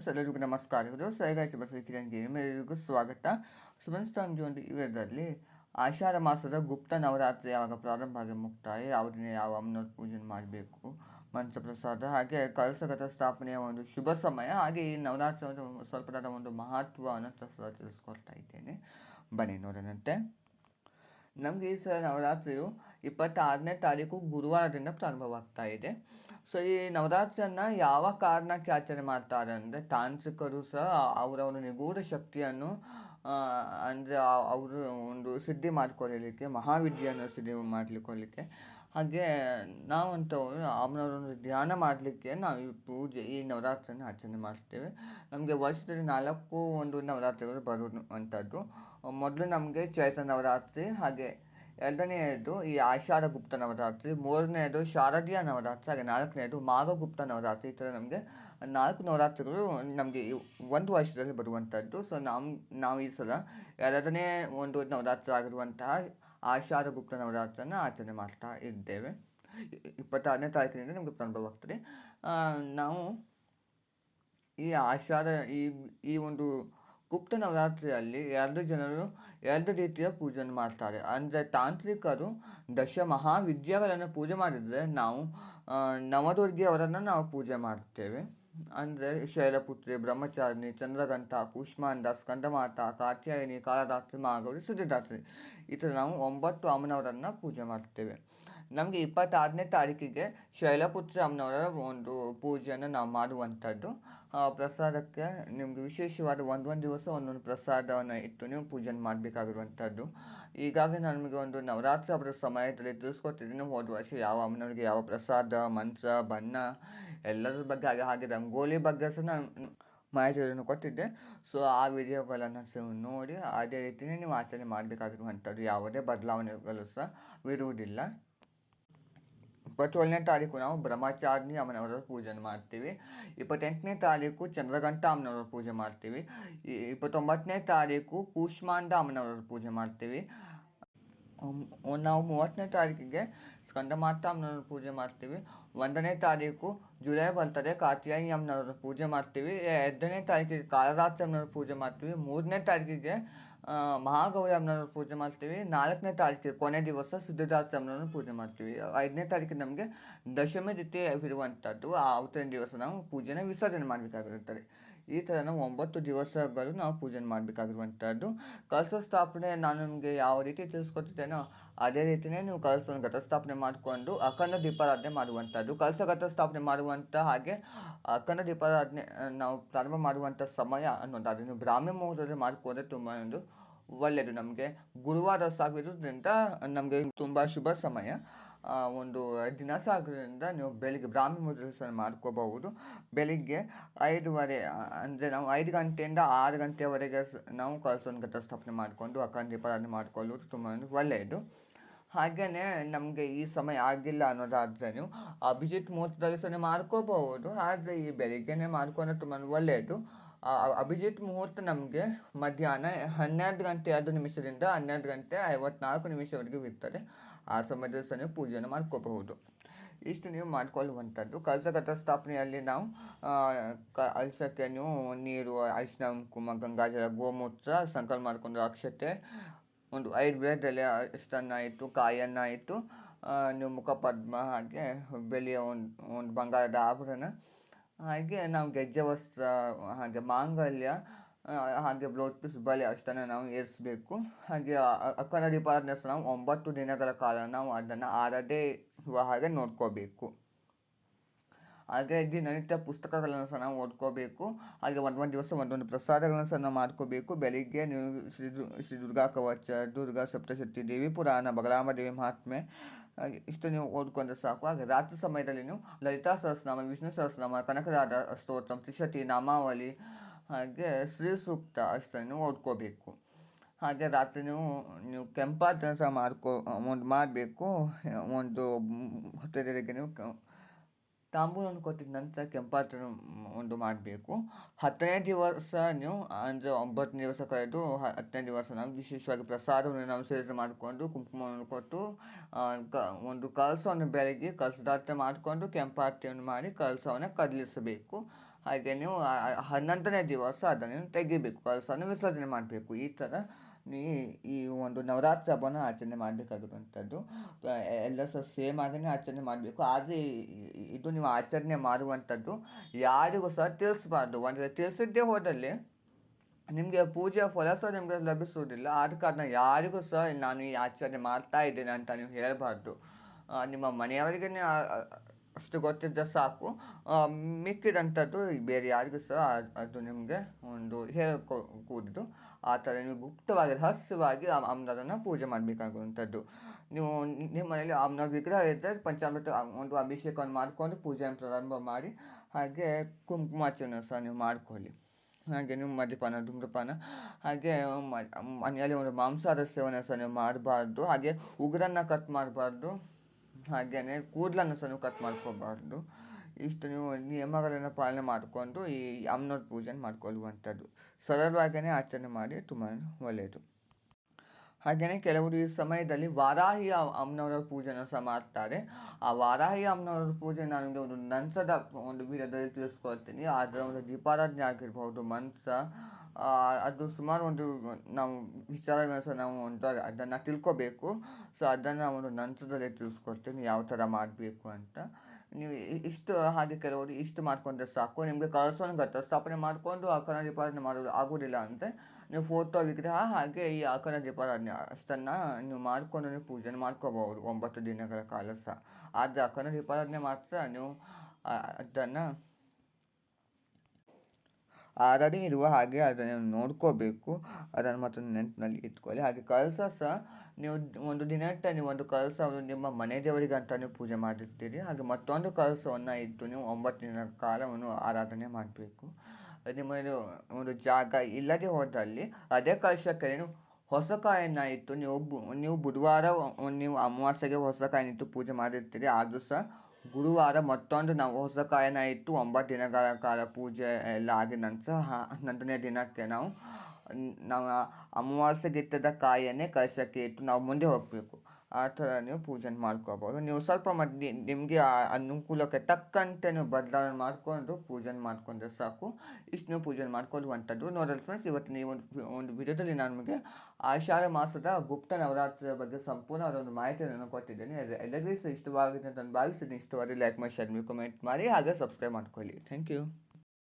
Friends ಎಲ್ಲರಿಗೂ ನಮಸ್ಕಾರಗಳು ಸೈಗಾಚ Basava Kiran game ಎಲ್ಲರಿಗೂ ಸ್ವಾಗತ. ಸೊ ಫ್ರೆಂಡ್ಸ್ ನಮಗೆ ಒಂದು ಇವರದಲ್ಲಿ ಆಷಾಢ ಮಾಸದ ಗುಪ್ತ ನವರಾತ್ರಿ ಯಾವಾಗ ಪ್ರಾರಂಭ ಆಗಿ ಮುಕ್ತಾಯ ದಿನ ಯಾವ ಅಮ್ಮನ ಪೂಜೆ ಮಾಡಬೇಕು, ಮಂಚಪ್ರಸಾದ ಹಾಗೆ ಕಳಸಗತ ಸ್ಥಾಪನೆಯ ಒಂದು ಶುಭ ಸಮಯ, ಹಾಗೆ ಈ ನವರಾತ್ರಿ ಒಂದು ಸ್ವಲ್ಪದ ಒಂದು ಸಹ ತಿಳಿಸ್ಕೊಡ್ತಾ ಇದ್ದೇನೆ. ಬನ್ನಿ ನೋಡೋಣಂತೆ. ನಮಗೆ ಈ ಸಲ ನವರಾತ್ರಿಯು ಇಪ್ಪತ್ತಾರನೇ ತಾರೀಕು ಗುರುವಾರದಿಂದ ಪ್ರಾರಂಭವಾಗ್ತಾ ಇದೆ. ಸೊ ಈ ನವರಾತ್ರಿಯನ್ನು ಯಾವ ಕಾರಣಕ್ಕೆ ಆಚರಣೆ ಮಾಡ್ತಾರೆ ಅಂದರೆ ತಾಂತ್ರಿಕರು ಸಹ ಅವರವರ ನಿಗೂಢ ಶಕ್ತಿಯನ್ನು ಅಂದರೆ ಅವರು ಒಂದು ಸಿದ್ಧಿ ಮಾಡ್ಕೊಳ್ಳಲಿಕ್ಕೆ ಮಹಾವಿದ್ಯೆಯನ್ನು ಸಿದ್ಧಿ ಮಾಡ್ಲಿಕ್ಕೆ ಹಾಗೆ ನಾವಂಥವ್ರು ಅವನವರೊಂದು ಧ್ಯಾನ ಮಾಡಲಿಕ್ಕೆ ನಾವು ಈ ಪೂಜೆ, ಈ ನವರಾತ್ರಿಯನ್ನು ಆಚರಣೆ ಮಾಡ್ತೇವೆ. ನಮಗೆ ವರ್ಷದಲ್ಲಿ ನಾಲ್ಕು ಒಂದು ನವರಾತ್ರಿಗಳು ಬರುವಂಥದ್ದು. ಮೊದಲು ನಮಗೆ ಚೈತ್ರ ನವರಾತ್ರಿ, ಹಾಗೆ ಎರಡನೆಯದು ಈ ಆಷಾಢ ಗುಪ್ತ ನವರಾತ್ರಿ, ಮೂರನೆಯದು ಶಾರದೀಯ ನವರಾತ್ರಿ, ಹಾಗೆ ನಾಲ್ಕನೆಯದು ಮಾಘಗುಪ್ತ ನವರಾತ್ರಿ ಈ ಥರ ನಮಗೆ ನಾಲ್ಕು ನವರಾತ್ರಿಗಳು ನಮಗೆ ಒಂದು ವರ್ಷದಲ್ಲಿ ಬರುವಂಥದ್ದು. ಸೊ ನಾವು ನಾವು ಈ ಸಲ ಎರಡನೇ ಒಂದು ನವರಾತ್ರಿ ಆಗಿರುವಂತಹ ಆಷಾಢ ಗುಪ್ತ ನವರಾತ್ರಿಯನ್ನು ಆಚರಣೆ ಮಾಡ್ತಾ ಇದ್ದೇವೆ. ಇಪ್ಪತ್ತಾರನೇ ತಾರೀಕಿನಿಂದ ನಮಗೆ ಪ್ರಾರಂಭವಾಗ್ತದೆ. ನಾವು ಈ ಆಷಾಢ, ಈ ಈ ಒಂದು ಗುಪ್ತ ನವರಾತ್ರಿಯಲ್ಲಿ ಎರಡು ಜನರು ಎರಡು ರೀತಿಯ ಪೂಜೆಯನ್ನು ಮಾಡ್ತಾರೆ. ಅಂದರೆ ತಾಂತ್ರಿಕರು ದಶ ಮಹಾವಿದ್ಯೆಗಳನ್ನು ಪೂಜೆ ಮಾಡಿದರೆ ನಾವು ನವದುರ್ಗಿಯವರನ್ನು ನಾವು ಪೂಜೆ ಮಾಡ್ತೇವೆ. ಅಂದರೆ ಶೈಲಪುತ್ರಿ, ಬ್ರಹ್ಮಚಾರಿಣಿ ಚಂದ್ರಗಂಧ ಕೂಷ್ಮಾಂಡ, ಸ್ಕಂದಮಾತ, ಕಾತ್ಯಾಯಿನಿ ಕಾಲರಾತ್ರಿ ಮಹಾಗೌರಿ ಸುದ್ದಿದಾತ್ರಿ ಈ ಥರ ನಾವು ಒಂಬತ್ತು ಅಮ್ಮನವರನ್ನು ಪೂಜೆ ಮಾಡ್ತೇವೆ. ನಮಗೆ ಇಪ್ಪತ್ತಾರನೇ ತಾರೀಕಿಗೆ ಶೈಲಪುತ್ರಿ ಅಮ್ಮನವರ ಒಂದು ಪೂಜೆಯನ್ನು ನಾವು ಮಾಡುವಂಥದ್ದು. ಪ್ರಸಾದಕ್ಕೆ ನಿಮಗೆ ವಿಶೇಷವಾದ ಒಂದೊಂದು ದಿವಸ ಒಂದೊಂದು ಪ್ರಸಾದವನ್ನು ಇಟ್ಟು ನೀವು ಪೂಜೆ ಮಾಡಬೇಕಾಗಿರುವಂಥದ್ದು. ಈಗಾಗಲೇ ನಿಮಗೆ ಒಂದು ನವರಾತ್ರಿ ಹಬ್ಬದ ಸಮಯದಲ್ಲಿ ತಿಳಿಸ್ಕೊತಿದ್ದೀನಿ ಹೋದ ವರ್ಷ ಯಾವ ಅಮ್ಮನವರಿಗೆ ಯಾವ ಪ್ರಸಾದ, ಮಂತ್ರ, ಬಣ್ಣ ಎಲ್ಲದ್ರ ಬಗ್ಗೆ ಹಾಗೆ ಹಾಗೆ ರಂಗೋಲಿ ಬಗ್ಗೆ ಸಹ ನಾನು ಮಾಹಿತಿಯನ್ನು ಕೊಟ್ಟಿದ್ದೆ. ಸೊ ಆ ವಿಡಿಯೋಗಳನ್ನು ಸಹ ನೋಡಿ, ಅದೇ ರೀತಿಯೇ ನೀವು ಆಚರಣೆ ಮಾಡಬೇಕಾಗಿರುವಂಥದ್ದು ಯಾವುದೇ ಬದಲಾವಣೆಗಳು ಸಹ ಇರುವುದಿಲ್ಲ. ಇಪ್ಪತ್ತೇಳನೇ ತಾರೀಕು ನಾವು ಬ್ರಹ್ಮಚಾರಿಣಿ ಅಮ್ಮನವರ ಪೂಜೆ ಮಾಡ್ತೀವಿ. ಇಪ್ಪತ್ತೆಂಟನೇ ತಾರೀಕು ಚಂದ್ರಘಂಟ ಅಮ್ಮನವರ ಪೂಜೆ ಮಾಡ್ತೀವಿ. ಇಪ್ಪತ್ತೊಂಬತ್ತನೇ ತಾರೀಕು ಕೂಷ್ಮಾಂಡ ಅಮ್ಮನವರ ಪೂಜೆ ಮಾಡ್ತೀವಿ. ನಾವು ಮೂವತ್ತನೇ ತಾರೀಕಿಗೆ ಸ್ಕಂದಮಾತಾಮ್ನವ್ರ ಪೂಜೆ ಮಾಡ್ತೀವಿ. ಒಂದನೇ ತಾರೀಕು ಜುಲೈ ಬರ್ತದೆ, ಕಾತ್ಯಾಯಿನಿ ಅಮ್ಮನವ್ರ ಪೂಜೆ ಮಾಡ್ತೀವಿ. ಎರಡನೇ ತಾರೀಕಿಗೆ ಕಾಳರಾತ್ರಿಯಮ್ಮನವ್ರ ಪೂಜೆ ಮಾಡ್ತೀವಿ. ಮೂರನೇ ತಾರೀಕಿಗೆ ಮಹಾಗೌರಿ ಅಮ್ಮನವ್ರ ಪೂಜೆ ಮಾಡ್ತೀವಿ. ನಾಲ್ಕನೇ ತಾರೀಕಿಗೆ ಕೊನೆ ದಿವಸ ಸಿದ್ಧದಾಸ್ತಿ ಅಮ್ಮನವ್ರ ಪೂಜೆ ಮಾಡ್ತೀವಿ. ಐದನೇ ತಾರೀಕಿಗೆ ನಮಗೆ ದಶಮಿ ರೀತಿ ಇರುವಂಥದ್ದು. ಆ ದಿವಸ ನಾವು ಪೂಜೆನ ವಿಸರ್ಜನೆ ಮಾಡಬೇಕಾಗಿರುತ್ತದೆ. ಈ ಥರ ನಾವು ಒಂಬತ್ತು ದಿವಸಗಳು ನಾವು ಪೂಜೆ ಮಾಡಬೇಕಾಗಿರುವಂಥದ್ದು. ಕಳಸ ಸ್ಥಾಪನೆ ನಾನು ನಿಮಗೆ ಯಾವ ರೀತಿ ತಿಳಿಸ್ಕೊತಿದ್ದೇನೋ ಅದೇ ರೀತಿಯೇ ನೀವು ಕಲಶವನ್ನು ಘಟಸ್ಥಾಪನೆ ಮಾಡಿಕೊಂಡು ಅಖಂಡ ದೀಪಾರಾಧನೆ ಮಾಡುವಂಥದ್ದು. ಕಲಶ ಘಟ ಸ್ಥಾಪನೆ ಮಾಡುವಂಥ ಹಾಗೆ ಅಖಂಡ ದೀಪಾರಾಧನೆ ನಾವು ಪ್ರಾರಂಭ ಮಾಡುವಂಥ ಸಮಯ ಅನ್ನೋದಾದ್ರೆ ನೀವು ಬ್ರಾಹ್ಮಿ ಮುಹೂರ್ತದಲ್ಲಿ ಮಾಡಿಕೊಂಡ್ರೆ ತುಂಬ ಒಂದು ಒಳ್ಳೆಯದು ನಮಗೆ. ಗುರುವಾರ ಸಾವಿರೋದ್ರಿಂದ ನಮಗೆ ತುಂಬ ಶುಭ ಸಮಯ. ಒಂದು ದಿನಸ ಆಗೋದ್ರಿಂದ ನೀವು ಬೆಳಿಗ್ಗೆ, ಬ್ರಾಹ್ಮಿ ಸಹ ಮಾಡ್ಕೋಬಹುದು. ಬೆಳಿಗ್ಗೆ ಐದುವರೆ ಅಂದರೆ ನಾವು ಐದು ಗಂಟೆಯಿಂದ ಆರು ಗಂಟೆವರೆಗೆ ಸ- ನಾವು ಕಳಸವನ್ನು ಘಟಸ್ಥಾಪನೆ ಮಾಡಿಕೊಂಡು ಅಖಂಡ ದೀಪಾರಾಧನೆ ಮಾಡಿಕೊಳ್ಳುವುದು ತುಂಬ ಒಳ್ಳೆಯದು. ಹಾಗೆಯೇ ನಮಗೆ ಈ ಸಮಯ ಆಗಿಲ್ಲ ಅನ್ನೋದಾದರೆ ನೀವು ಅಭಿಜಿತ್ ಮುಹೂರ್ತದಲ್ಲಿ ಸಹ ಮಾಡ್ಕೋಬಹುದು, ಆದರೆ ಈ ಬೆಳಿಗ್ಗೆನೇ ಮಾಡ್ಕೊಂಡ್ರೆ ತುಂಬ ಒಳ್ಳೆಯದು. ಅಭಿಜಿತ್ ಮುಹೂರ್ತ ನಮಗೆ ಮಧ್ಯಾಹ್ನ ಹನ್ನೆರಡು ಗಂಟೆ ಎರಡು ನಿಮಿಷದಿಂದ ಹನ್ನೆರಡು ಗಂಟೆ ಐವತ್ನಾಲ್ಕು ನಿಮಿಷವರೆಗೆ ಇರ್ತದೆ ಆ ಸಮಯದಲ್ಲಿ ನೀವು ಪೂಜೆಯನ್ನು ಮಾಡ್ಕೋಬಹುದು. ಇಷ್ಟು ನೀವು ಮಾಡ್ಕೊಳ್ಳುವಂಥದ್ದು. ಕಲಸಗತ ಸ್ಥಾಪನೆಯಲ್ಲಿ ನಾವು ಕ, ಅಲ್ಸಕ್ಕೆ ನೀವು ನೀರು, ಅರಿಶಿನ ಕುಮ ಗಂಗಾಜಲ, ಗೋಮೂತ್ರ ಸಂಕಲ್ಪ ಮಾಡಿಕೊಂಡು ಅಕ್ಷತೆ, ಒಂದು ಐದು ವಿಧದಲ್ಲಿ ಅಷ್ಟನ್ನು ಇಟ್ಟು, ಕಾಯನ್ನು ಮುಖ ನೀವು ಮುಖಪದ್ಮ ಹಾಗೆ ಬೆಳೆಯ ಒಂದು ಒಂದು ಬಂಗಾರದ ಆಭರಣ ಹಾಗೆ ನಾವು ಗೆಜ್ಜೆ ವಸ್ತ್ರ ಹಾಗೆ ಮಾಂಗಲ್ಯ ಹಾಗೆ ಬ್ಲೌಸ್ ಪೀಸ್ ಬಲೆ ಅಷ್ಟನ್ನು ನಾವು ಏರಿಸಬೇಕು. ಹಾಗೆ ಅಕ್ಕನದಿ ಸಹ ನಾವು ಒಂಬತ್ತು ದಿನಗಳ ಕಾಲ ನಾವು ಅದನ್ನು ಆರದೇ ಇರುವ ಹಾಗೆ ನೋಡ್ಕೋಬೇಕು. ಹಾಗೆ ದಿನನಿತ್ಯ ಪುಸ್ತಕಗಳನ್ನು ಸಹ ನಾವು ಓದ್ಕೋಬೇಕು. ಹಾಗೆ ಒಂದೊಂದು ದಿವಸ ಒಂದೊಂದು ಪ್ರಸಾದಗಳನ್ನು ಸಹ ನಾವು ಮಾಡ್ಕೋಬೇಕು. ಬೆಳಿಗ್ಗೆ ನೀವು ಶ್ರೀ ಶ್ರೀ ದುರ್ಗಾ ಕವಚ, ದುರ್ಗಾ ಸಪ್ತಶಕ್ತಿ ದೇವಿ, ಪುರಾಣ ಬಗಲಾಮ ದೇವಿ, ಮಹಾತ್ಮೆ ಇಷ್ಟು ನೀವು ಓದ್ಕೊಂಡ್ರೆ ಸಾಕು. ಹಾಗೆ ರಾತ್ರಿ ಸಮಯದಲ್ಲಿ ನೀವು ಲಲಿತಾ ಸಹಸ್ರನಾಮ, ವಿಷ್ಣು ಸಹಸ್ರನಾಮ ಕನಕದಾದ ಸ್ತೋತ್ರ, ತ್ರಿಶತಿ, ನಾಮಾವಳಿ ಹಾಗೆ ಶ್ರೀ ಸೂಕ್ತ ಅಷ್ಟನ್ನು ಓದ್ಕೋಬೇಕು. ಹಾಗೆ ರಾತ್ರಿ ನೀವು ನೀವು ಸಹ ಮಾಡ್ಕೋ, ಒಂದು ಮಾಡಬೇಕು. ಒಂದು ಹೊತ್ತರಿಗೆ ನೀವು ತಾಂಬೂಲನ್ನು ಕೊಟ್ಟಿದ ನಂತರ ಕೆಂಪಾಟನ ಒಂದು ಮಾಡಬೇಕು. ಹತ್ತನೇ ದಿವಸ ನೀವು, ಅಂದರೆ ಒಂಬತ್ತನೇ ದಿವಸ ಕಳೆದು ಹ- ಹತ್ತನೇ ದಿವಸ ನಾವು ವಿಶೇಷವಾಗಿ ಪ್ರಸಾದವನ್ನು ನಾವು ಸೇವನೆ ಮಾಡಿಕೊಂಡು ಕುಂಕುಮವನ್ನು ಕೊಟ್ಟು ಕ, ಒಂದು ಕಲಸವನ್ನು ಬೆಳಗ್ಗೆ ಕಲಸದಾರ್ಥ ಮಾಡಿಕೊಂಡು ಕೆಂಪಾರತಿಯನ್ನು ಮಾಡಿ ಕಲಸವನ್ನು ಕದಲಿಸಬೇಕು. ಹಾಗೆ ನೀವು ಹನ್ನೊಂದನೇ ದಿವಸ ಅದನ್ನು ತೆಗಿಬೇಕು. ಕಳಸವನ್ನು ವಿಸರ್ಜನೆ ಮಾಡಬೇಕು. ಈ ಥರ ನೀ ಈ ಒಂದು ನವರಾತ್ರಿ ಹಬ್ಬನ ಆಚರಣೆ ಮಾಡಬೇಕಾಗಿರುವಂಥದ್ದು. ಎಲ್ಲ ಸಹ ಸೇಮ್ ಆಗಿನೇ ಆಚರಣೆ ಮಾಡಬೇಕು. ಆದರೆ ಇದು ನೀವು ಆಚರಣೆ ಮಾಡುವಂಥದ್ದು ಯಾರಿಗೂ ಸಹ ತಿಳಿಸ್ಬಾರ್ದು. ಅಂದರೆ ತಿಳಿಸಿದ್ದೇ ಹೋದಲ್ಲಿ ನಿಮಗೆ ಪೂಜೆಯ ಫಲ ಸಹ ನಿಮಗೆ ಲಭಿಸುವುದಿಲ್ಲ. ಆದ ಕಾರಣ ಯಾರಿಗೂ ಸಹ ನಾನು ಈ ಆಚರಣೆ ಮಾಡ್ತಾ ಇದ್ದೇನೆ ಅಂತ ನೀವು ಹೇಳಬಾರ್ದು. ನಿಮ್ಮ ಮನೆಯವರಿಗೆ ಅಷ್ಟು ಗೊತ್ತಿದ್ದರೆ ಸಾಕು. ಮಿಕ್ಕಿದಂಥದ್ದು ಬೇರೆ ಯಾರಿಗೂ ಸಹ ಅದು ನಿಮಗೆ ಒಂದು ಹೇಳ್ಕೊ ಕೂಡಿದ್ದು ಆ ಥರ ನೀವು ಗುಪ್ತವಾಗಿ, ರಹಸ್ಯವಾಗಿ ಆ ಪೂಜೆ ಮಾಡಬೇಕಾಗುವಂಥದ್ದು. ನೀವು ನಿಮ್ಮ ಮನೆಯಲ್ಲಿ ಅಮ್ಮನ ವಿಗ್ರಹ ಇದ್ದರೆ ಪಂಚಾಮೃತ ಒಂದು ಅಭಿಷೇಕವನ್ನು ಮಾಡಿಕೊಂಡು ಪೂಜೆಯನ್ನು ಪ್ರಾರಂಭ ಮಾಡಿ, ಹಾಗೆ ಕುಂಕುಮಾರ್ಚನೆ ಸಹ ನೀವು ಮಾಡಿಕೊಳ್ಳಿ. ಹಾಗೆ ನೀವು ಮದ್ಯಪಾನ, ಧೂಮ್ರಪಾನ, ಹಾಗೆ ಮನೆಯಲ್ಲಿ ಒಂದು ಮಾಂಸಾಹಾರ ಸೇವನೆ ಸಹ ನೀವು ಮಾಡಬಾರ್ದು. ಹಾಗೆ ಉಗುರನ್ನು ಕಟ್ ಮಾಡಬಾರ್ದು. ಹಾಗೆಯೇ ಕೂದಲನ್ನು ಸಹ ನೀವು ಕಟ್ ಮಾಡ್ಕೋಬಾರ್ದು ಇಷ್ಟು ನೀವು ನಿಯಮಗಳನ್ನು ಪಾಲನೆ ಮಾಡಿಕೊಂಡು ಈ ಅಮ್ಮನವ್ರ ಪೂಜೆನ ಮಾಡ್ಕೊಳ್ಳುವಂಥದ್ದು. ಸರಳವಾಗಿಯೇ ಆಚರಣೆ ಮಾಡಿ ತುಂಬ ಒಳ್ಳೆಯದು. ಹಾಗೆಯೇ ಕೆಲವರು ಈ ಸಮಯದಲ್ಲಿ ವಾರಾಹಿ ಅಮ್ಮನವರ ಪೂಜೆನ ಸಹ ಮಾಡ್ತಾರೆ. ಆ ವಾರಾಹಿ ಅಮ್ಮನವರ ಪೂಜೆ ನನಗೆ ಒಂದು ನಂತರದ ಒಂದು ವಿಡಿಯೋದಲ್ಲಿ ತಿಳಿಸ್ಕೊಳ್ತೀನಿ ಅದರ ಒಂದು ದೀಪಾರಾಧನೆ ಆಗಿರ್ಬೋದು ಮಂತ್ರ ಅದು ಸುಮಾರು ಒಂದು ನಾವು ವಿಚಾರಗಳನ್ನ ಸಹ ನಾವು ಒಂದು ಅದನ್ನು ತಿಳ್ಕೊಬೇಕು. ಸೊ ಅದನ್ನು ಒಂದು ನಂತರದಲ್ಲಿ ತಿಳಿಸ್ಕೊಡ್ತೀನಿ, ಯಾವ ಥರ ಮಾಡಬೇಕು ಅಂತ. ನೀವು ಇಷ್ಟು ಹಾಗೆ ಕೆಲವರು ಇಷ್ಟು ಮಾಡ್ಕೊಂಡ್ರೆ ಸಾಕು, ನಿಮಗೆ ಕಳಸವನ್ನು ಘಟಸ್ಥಾಪನೆ ಮಾಡಿಕೊಂಡು ಅಖಂಡ ದೀಪಾರಾಧನೆ ಮಾಡೋದು ಆಗೋದಿಲ್ಲ ಅಂದರೆ ನೀವು ಫೋಟೋ ವಿಗ್ರಹ ಹಾಗೆ ಈ ಅಖಂಡ ದೀಪಾರಾಧನೆ ಅಷ್ಟನ್ನು ನೀವು ಮಾಡಿಕೊಂಡು ನೀವು ಪೂಜೆ ಮಾಡ್ಕೋಬಹುದು ಒಂಬತ್ತು ದಿನಗಳ ಕಾಲ ಸಹ. ಆದರೆ ಅಖಂಡ ದೀಪಾರಾಧನೆ ಮಾತ್ರ ನೀವು ಅದನ್ನು ಆರಡಿ ಇರುವ ಹಾಗೆ ಅದನ್ನು ನೋಡ್ಕೋಬೇಕು. ಅದನ್ನು ಮತ್ತು ನೆನಪಿನಲ್ಲಿ ಇಟ್ಕೊಳ್ಳಿ. ಹಾಗೆ ಕಳಸ ಸಹ ನೀವು ಒಂದು ದಿನಕ್ಕೆ ನೀವು ಒಂದು ಕಳಸವನ್ನು ನಿಮ್ಮ ಮನೆ ದೇವರಿಗೆ ಅಂತ ನೀವು ಪೂಜೆ ಮಾಡಿರ್ತೀರಿ. ಹಾಗೆ ಮತ್ತೊಂದು ಕಳಸವನ್ನು ಇಟ್ಟು ನೀವು ಒಂಬತ್ತು ದಿನ ಕಾಲವನ್ನು ಆರಾಧನೆ ಮಾಡಬೇಕು. ನಿಮ್ಮ ಒಂದು ಜಾಗ ಇಲ್ಲದೆ ಹೋದಲ್ಲಿ ಅದೇ ಕಳಶಕ್ಕೆ ನೀವು ಹೊಸ ಕಾಯನ್ನು ಇಟ್ಟು ನೀವು ನೀವು ಬುಧವಾರ ನೀವು ಅಮಾವಾಸ್ಯೆಗೆ ಹೊಸ ಕಾಯಿನಿತ್ತು ಪೂಜೆ ಮಾಡಿರ್ತೀರಿ. ಆದರೂ ಸಹ ಗುರುವಾರ ಮತ್ತೊಂದು ನಾವು ಹೊಸ ಕಾಯನ್ನ ಇತ್ತು ಒಂಬತ್ತು ದಿನಗಳ ಕಾಲ ಪೂಜೆ ಎಲ್ಲ ಆಗಿದ ನಂತರ ಹನ್ನೊಂದನೇ ದಿನಕ್ಕೆ ನಾವು ನಾವು ಆ ಕಾಯಿಯನ್ನೇ ಕಳಶಕ್ಕೆ ಇಟ್ಟು ನಾವು ಮುಂದೆ ಹೋಗಬೇಕು. ಆ ಥರ ನೀವು ಪೂಜೆ ಮಾಡ್ಕೋಬೋದು. ನೀವು ಸ್ವಲ್ಪ ಮದ್ದು ನಿಮಗೆ ಅನುಕೂಲಕ್ಕೆ ತಕ್ಕಂತೆ ನೀವು ಬದಲಾವಣೆ ಮಾಡಿಕೊಂಡು ಪೂಜೆ ಮಾಡಿಕೊಂಡ್ರೆ ಸಾಕು. ಇಷ್ಟು ನೀವು ಪೂಜೆ ಮಾಡ್ಕೊಳ್ಳುವಂಥದ್ದು. ನೋಡಲ್ ಫ್ರೆಂಡ್ಸ್ ಇವತ್ತು ನೀವು ಒಂದು ವಿಡಿಯೋದಲ್ಲಿ ನಾನು ನಿಮಗೆ ಆಷಾಢ ಮಾಸದ ಗುಪ್ತ ನವರಾತ್ರಿಯ ಬಗ್ಗೆ ಸಂಪೂರ್ಣ ಅದೊಂದು ಮಾಹಿತಿಯನ್ನು ನಾನು ಕೊಟ್ಟಿದ್ದೇನೆ. ಎಲ್ಲ- ಎಲ್ಲರಿಗೂ ಇಷ್ಟವಾಗಿದೆ ಅಂತ ನಾನು ಭಾವಿಸಿದ್ದೀನಿ ಇಷ್ಟವಾದರೆ ಲೈಕ್ ಮಾಡಿ ಶೇರ್ ಮಾಡಿ ಕಮೆಂಟ್ ಮಾಡಿ ಹಾಗೆ ಸಬ್ಸ್ಕ್ರೈಬ್ ಮಾಡ್ಕೊಳ್ಳಿ. Thank you